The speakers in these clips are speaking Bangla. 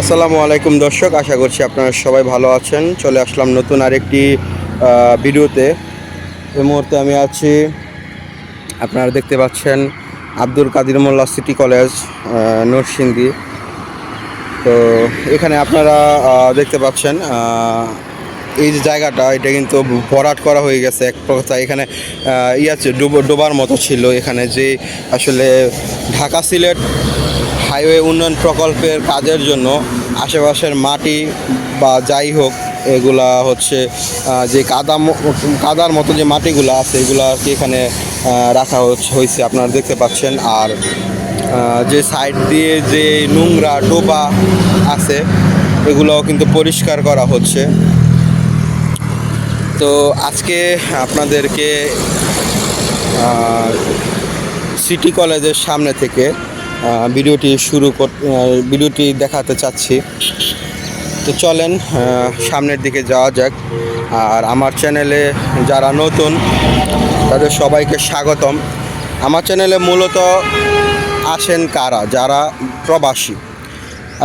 আসসালামু আলাইকুম দর্শক আশা করছি আপনারা সবাই ভালো আছেন। চলে আসলাম নতুন আরেকটি ভিডিওতে। এই মুহূর্তে আমি আছি আপনারা দেখতে পাচ্ছেন আব্দুল কাদির মোল্লা সিটি কলেজ নরসিংদী। তো এখানে আপনারা দেখতে পাচ্ছেন এই যে জায়গাটা এটা কিন্তু ভরাট করা হয়ে গেছে এক প্রকার। এখানে আহ, ই আছে ডুবো ডোবার মতো ছিল এখানে যে আসলে ঢাকা সিলেট হাইওয়ে উন্নয়ন প্রকল্পের কাজের জন্য আশেপাশের মাটি বা যাই হোক, এগুলা হচ্ছে যে কাদা কাদার মতো যে মাটিগুলো আছে, এগুলো আর কি এখানে রাখা হয়েছে আপনারা দেখতে পাচ্ছেন। আর যে সাইড দিয়ে যে নোংরা ডোবা আছে, এগুলোও কিন্তু পরিষ্কার করা হচ্ছে। তো আজকে আপনাদেরকে সিটি কলেজের সামনে থেকে ভিডিওটি শুরু কর ভিডিওটি দেখাতে চাচ্ছি। তো চলেন সামনের দিকে যাওয়া যাক। আর আমার চ্যানেলে যারা নতুন, তাদের সবাইকে স্বাগতম। আমার চ্যানেলে মূলত আসেন কারা? যারা প্রবাসী।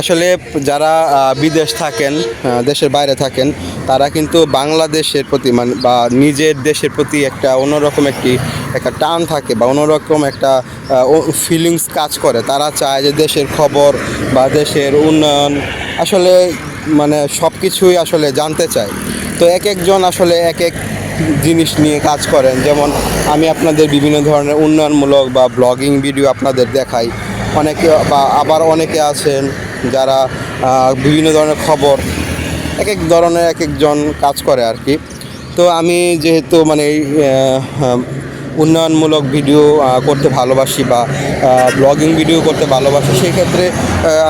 আসলে যারা বিদেশ থাকেন দেশের বাইরে থাকেন, তারা কিন্তু বাংলাদেশের প্রতি মানে বা নিজের দেশের প্রতি একটা অন্যরকম একটি, একটা টান থাকে বা অন্যরকম একটা ফিলিংস কাজ করে। তারা চায় যে দেশের খবর বা দেশের উন্নয়ন, আসলে মানে সব কিছুই আসলে জানতে চায়। তো এক একজন আসলে এক এক জিনিস নিয়ে কাজ করেন। যেমন আমি আপনাদের বিভিন্ন ধরনের উন্নয়নমূলক বা ব্লগিং ভিডিও আপনাদের দেখাই। অনেকে বা আবার অনেকে আছেন যারা বিভিন্ন ধরনের খবর এক এক ধরনের এক একজন কাজ করে আর কি। তো আমি যেহেতু মানে উন্নয়নমূলক ভিডিও করতে ভালোবাসি বা ব্লগিং ভিডিও করতে ভালোবাসি, সেই ক্ষেত্রে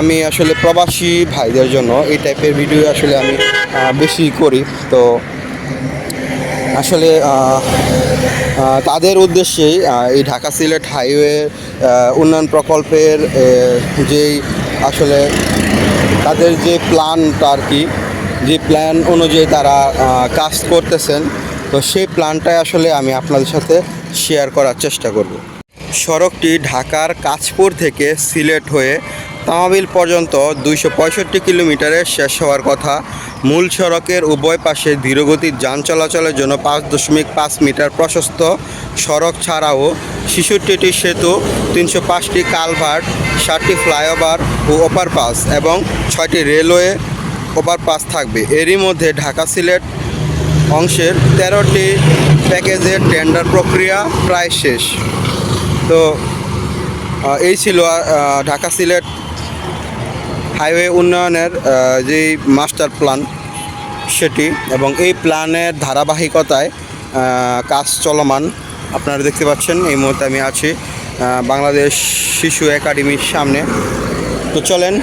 আমি আসলে প্রবাসী ভাইদের জন্য এই টাইপের ভিডিও আসলে আমি বেশি করি। তো আসলে তাদের উদ্দেশ্যেই এই ঢাকা সিলেট হাইওয়ে উন্নয়ন প্রকল্পের যেই আসলে তাদের যে প্ল্যানটা আর কি, যে প্ল্যান অনুযায়ী তারা কাজ করতেছেন, তো সেই প্ল্যানটাই আসলে আমি আপনাদের সাথে শেয়ার করার চেষ্টা করব। সড়কটি ঢাকার কাঁচপুর থেকে সিলেট হয়ে তামাবিল পর্যন্ত দুইশো পঁয়ষট্টি কিলোমিটারে শেষ হওয়ার কথা। মূল সড়কের উভয় পাশে ধীরগতির যান চলাচলের জন্য পাঁচ দশমিক পাঁচ মিটার প্রশস্ত সড়ক ছাড়াও ছেষট্টিটি সেতু, তিনশো পাঁচটি কালভার্ট, ষাটটি ফ্লাইওভার ও ওভারপাস এবং ছয়টি রেলওয়ে ওভারপাস থাকবে। এরই মধ্যে ঢাকা সিলেট অংশের তেরোটি প্যাকেজের টেন্ডার প্রক্রিয়া প্রায় শেষ। তো এই ছিল ঢাকা সিলেট হাইওয়ে উন্নয়নের যেই মাস্টার প্ল্যান সেটি এবং এই প্ল্যানের ধারাবাহিকতায় কাজ চলমান আপনারা দেখতে পাচ্ছেন। এই মুহূর্তে আমি আছি বাংলাদেশ শিশু একাডেমির সামনে। তো চলেন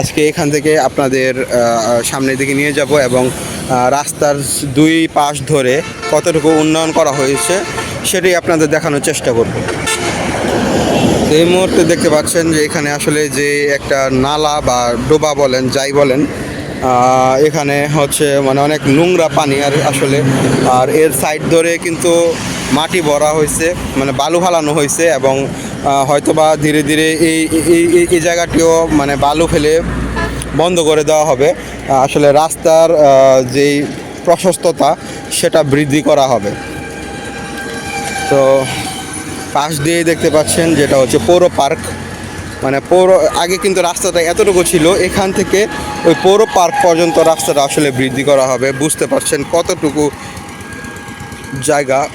আজকে এখান থেকে আপনাদের সামনের দিকে নিয়ে যাব এবং রাস্তার দুই পাশ ধরে কতটুকু উন্নয়ন করা হয়েছে সেটাই আপনাদের দেখানোর চেষ্টা করব। এই মুহূর্তে দেখতে পাচ্ছেন যে এখানে আসলে যে একটা নালা বা ডোবা বলেন, যাই বলেন এখানে হচ্ছে মানে অনেক নোংরা পানি আর আসলে। আর এর সাইড ধরে কিন্তু মাটি ভরা হয়েছে মানে বালু ফালানো হয়েছে এবং হয়তোবা ধীরে ধীরে এই- এই জায়গাটিও মানে বালু ফেলে বন্ধ করে দেওয়া হবে। আসলে রাস্তার যেই প্রশস্ততা, সেটা বৃদ্ধি করা হবে। তো পাশ দিয়ে দেখতে পাচ্ছেন যেটা হচ্ছে পৌর পার্ক। মানে পৌর, আগে কিন্তু রাস্তাটা এতটুকু ছিল, এখান থেকে ওই পৌর পার্ক পর্যন্ত রাস্তাটা আসলে বৃদ্ধি করা হবে, বুঝতে পারছেন কতটুকু জায়গা।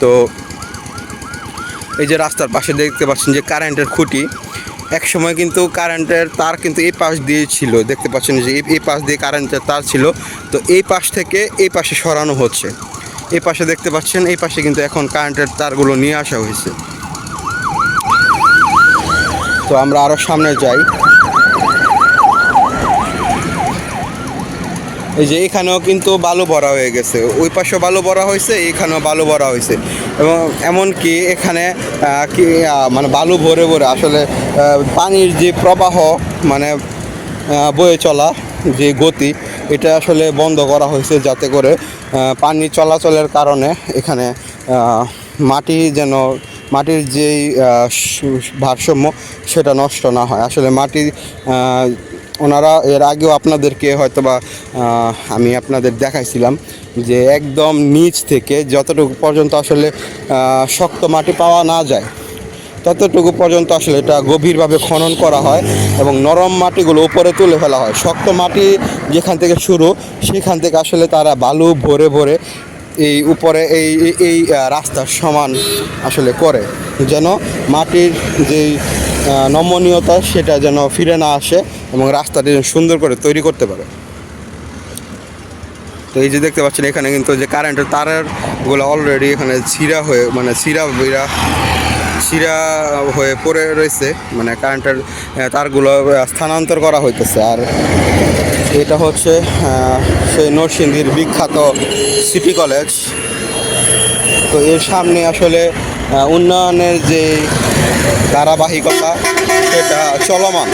তো এই যে রাস্তার পাশে দেখতে পাচ্ছেন যে কারেন্টের খুঁটি এক সময় কিন্তু কারেন্টের তার কিন্তু এই পাশ দিয়ে ছিল, দেখতে পাচ্ছেন যে এই- পাশ দিয়ে কারেন্টের তার ছিল। তো এই পাশ থেকে এই পাশে সরানো হচ্ছে। এই পাশে দেখতে পাচ্ছেন, এই পাশে কিন্তু এখন কারেন্টের তারগুলো নিয়ে আসা হয়েছে। তো আমরা আরও সামনে যাই। এই যে এখানেও কিন্তু বালু ভরা হয়ে গেছে। ওই পাশেও বালু ভরা হয়েছে, এখানেও বালু ভরা হয়েছে। এবং এমনকি এখানে কি মানে বালু ভরে ভরে আসলে পানির যে প্রবাহ মানে বয়ে চলা যে গতি এটা আসলে বন্ধ করা হয়েছে যাতে করে পানি চলাচলের কারণে এখানে মাটি যেন মাটির যেই ভারসাম্য সেটা নষ্ট না হয়। আসলে মাটি ওনারা এর আগেও আপনাদেরকে হয়তোবা আহ, আমি আপনাদের দেখাইছিলাম যে একদম নিচ থেকে যতটুকু পর্যন্ত আসলে শক্ত মাটি পাওয়া না যায় ততটুকু পর্যন্ত আসলে এটা গভীরভাবে খনন করা হয় এবং নরম মাটিগুলো উপরে তুলে ফেলা হয়। শক্ত মাটি যেখান থেকে শুরু সেখান থেকে আসলে তারা বালু ভরে ভরে এই উপরে এই এই- রাস্তার সমান আসলে করে। যেন মাটির আহ, নমনীয়তা সেটা যেন ফিরে না আসে এবং রাস্তাটি সুন্দর করে তৈরি করতে পারে। তো এই যে দেখতে পাচ্ছেন এখানে কিন্তু যে কারেন্টের তারেরগুলো অলরেডি এখানে ছিঁড়া হয়ে মানে ছিঁড়া বিরা ছিঁড়া হয়ে পড়ে রয়েছে মানে কারেন্টের তারগুলো স্থানান্তর করা হইতেছে। আর এটা হচ্ছে সেই নরসিংদীর বিখ্যাত সিটি কলেজ। তো এর সামনে আসলে উন্নয়নের যে ধারাবাহিকতা, সেটা চলমান।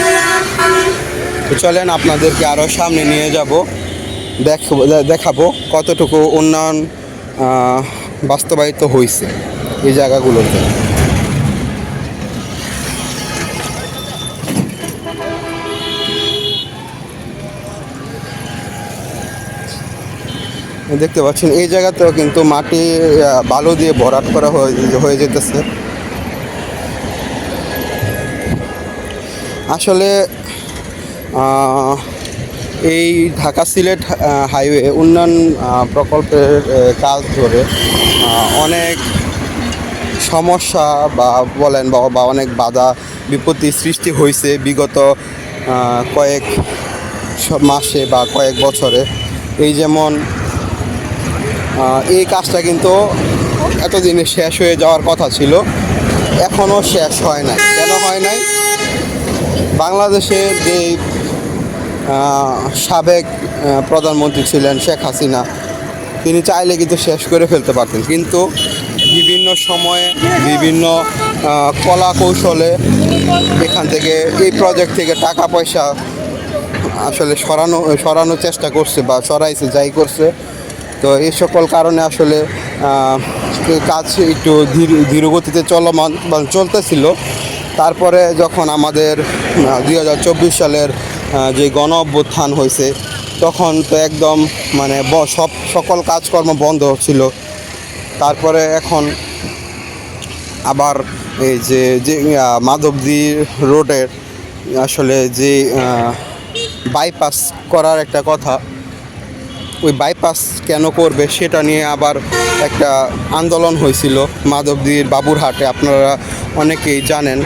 তো চলেন আপনাদেরকে আরও সামনে নিয়ে যাব দেখব দেখাবো কতটুকু উন্নয়ন বাস্তবায়িত হয়েছে এই জায়গাগুলোতে। দেখতে পাচ্ছেন, এই জায়গাতেও কিন্তু মাটি বালু দিয়ে ভরাট করা হয়ে যেতেছে। আসলে এই ঢাকা সিলেট হাইওয়ে উন্নয়ন প্রকল্পের কাজ ধরে অনেক সমস্যা বা বলেন বা অনেক বাধা, বিপত্তি সৃষ্টি হয়েছে বিগত কয়েক মাসে বা কয়েক বছরে। এই যেমন এই কাজটা কিন্তু এতদিনে শেষ হয়ে যাওয়ার কথা ছিল। এখনও শেষ হয় নাই। কেন হয় নাই? বাংলাদেশের যে সাবেক প্রধানমন্ত্রী ছিলেন শেখ হাসিনা, তিনি চাইলে কিন্তু শেষ করে ফেলতে পারতেন। কিন্তু বিভিন্ন সময়ে বিভিন্ন কলা কৌশলে এখান থেকে, এই প্রজেক্ট থেকে টাকা পয়সা আসলে সরানো, সরানোর চেষ্টা করছে বা সরাইছে, যাই করছে। তো এই সকল কারণে আসলে কাজ একটু ধীর, ধীরগতিতে চলমান চলতেছিল। তারপরে যখন আমাদের দুই হাজার চব্বিশ সালের যে গণ অভ্যুত্থান হয়েছে, তখন তো একদম মানে সব, সকল কাজকর্ম বন্ধ ছিল। তারপরে এখন আবার এই যে যে মাধবদী রোডের আসলে যে বাইপাস করার একটা কথা ওই বাইপাস কেন করবে সেটা নিয়ে আবার একটা আন্দোলন হয়েছিল মাধবদীর বাবুরহাটে, আপনারা অনেকেই জানেন।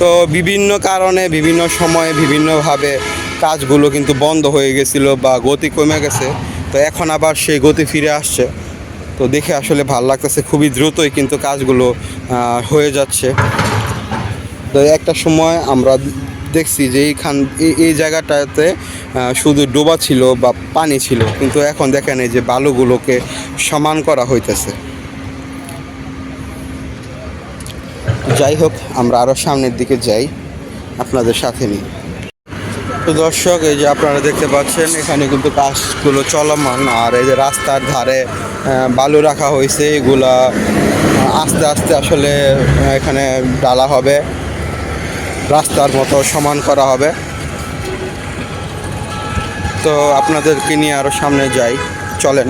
তো বিভিন্ন কারণে, বিভিন্ন সময়ে, বিভিন্নভাবে কাজগুলো কিন্তু বন্ধ হয়ে গেছিল বা গতি কমে গেছে। তো এখন আবার সেই গতি ফিরে আসছে। তো দেখে আসলে ভালো লাগতেছে, খুবই দ্রুতই কিন্তু কাজগুলো হয়ে যাচ্ছে। তো একটা সময় আমরা দেখছি যে এইখান এই জায়গাটাতে শুধু ডোবা ছিল বা পানি ছিল, কিন্তু এখন দেখেন এই যে বালুগুলোকে সমান করা হইতেছে। যাই হোক, আমরা আরও সামনের দিকে যাই, আপনাদের সাথে নিই। তো দর্শক, এই যে আপনারা দেখতে পাচ্ছেন, এখানে কিন্তু কাজগুলো চলমান, আর এই যে রাস্তার ধারে বালু রাখা হয়েছে এগুলা আস্তে আস্তে আসলে এখানে ডালা হবে, রাস্তার মতো সমান করা হবে। তো আপনাদেরকে নিয়ে আরও সামনে যাই। চলেন।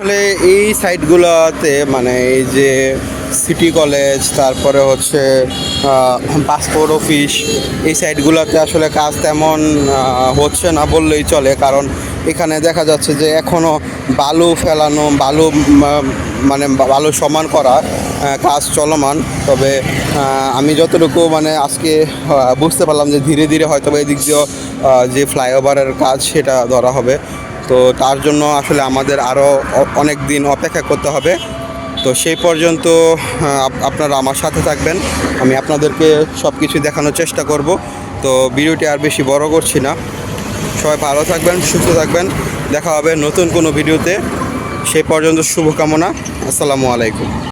আসলে এই সাইটগুলোতে মানে এই যে সিটি কলেজ, তারপরে হচ্ছে পাসপোর্ট অফিস, এই সাইটগুলোতে আসলে কাজ তেমন হচ্ছে না বললেই চলে। কারণ এখানে দেখা যাচ্ছে যে এখনও বালু ফেলানো, বালু মানে বালু সমান করা কাজ চলমান। তবে আমি যতটুকু মানে আজকে বুঝতে পারলাম যে ধীরে ধীরে হয়তো এদিক দিয়েও যে ফ্লাইওভারের কাজ সেটা ধরা হবে। তো তার জন্য আসলে আমাদের আরও অনেক দিন অপেক্ষা করতে হবে। তো সেই পর্যন্ত আপনারা আমার সাথে থাকবেন। আমি আপনাদেরকে সব কিছু দেখানোর চেষ্টা করব। তো ভিডিওটি আর বেশি বড় করছি না। সবাই ভালো থাকবেন, সুস্থ থাকবেন। দেখা হবে নতুন কোনো ভিডিওতে। সেই পর্যন্ত শুভকামনা। আসসালামু আলাইকুম।